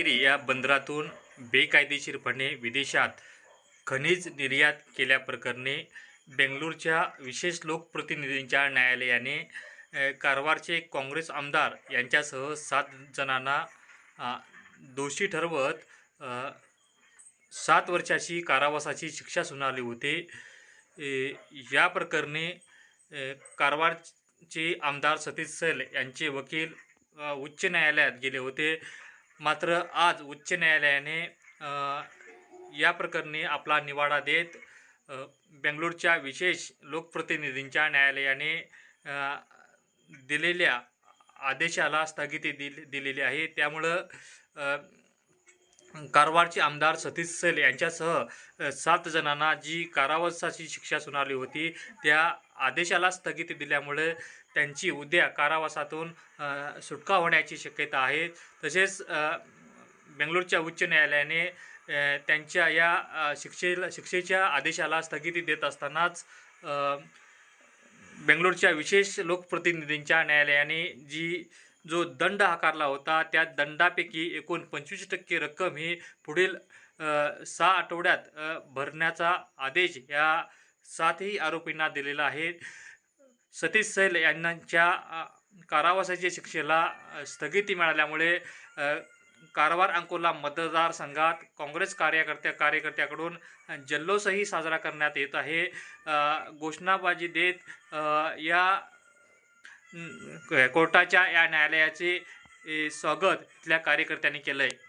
रत्नागिरी या बंदरातून बेकायदेशीरपणे विदेशात खनिज निर्यात केल्याप्रकरणी बेंगलोरच्या विशेष लोकप्रतिनिधींच्या न्यायालयाने कारवारचे काँग्रेस आमदार यांच्यासह सात जणांना दोषी ठरवत सात वर्षाची कारावासाची शिक्षा सुनावली होती. या प्रकरणी कारवारचे आमदार सतीश सैल यांचे वकील उच्च न्यायालयात गेले होते. मात्र आज उच्च न्यायालयाने या प्रकरणी आपला निवाडा देत बेंगलोरच्या विशेष लोकप्रतिनिधींच्या न्यायालयाने दिलेल्या आदेशाला स्थगिती दिल दिलेली आहे. त्यामुळं कारवारचे आमदार सतीश सैल यांच्यासह सात जणांना जी कारावासाची शिक्षा सुनावली होती त्या आदेशाला स्थगिती दिल्यामुळे त्यांची उद्या कारावासातून सुटका होण्याची शक्यता आहे. तसेच बेंगलोरच्या उच्च न्यायालयाने त्यांच्या या शिक्षेला शिक्षेच्या आदेशाला स्थगिती देत असतानाच बेंगलोरच्या विशेष लोकप्रतिनिधींच्या न्यायालयाने जी जो दंड आकारला होता त्या दंडापैकी एकूण पंचवीस टक्के रक्कम ही पुढील सहा आठवड्यात भरण्याचा आदेश या सातही आरोपींना दिलेला आहे. सतीश सैल यांच्या कारावासाच्या शिक्षेला स्थगिती मिळाल्यामुळे कारवार अंकोला मतदारसंघात काँग्रेस कार्यकर्त्या कार्यकर्त्याकडून जल्लोषही साजरा करण्यात येत आहे. घोषणाबाजी देत या कोर्टाच्या या न्यायालयाचे स्वागत इथल्या कार्यकर्त्यांनी केलं आहे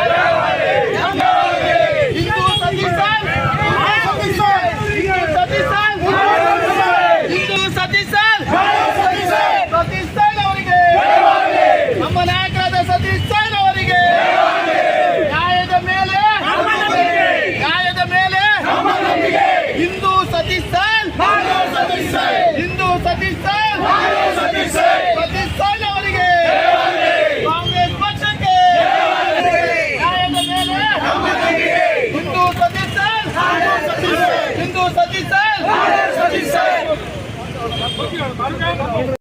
去了，咱们。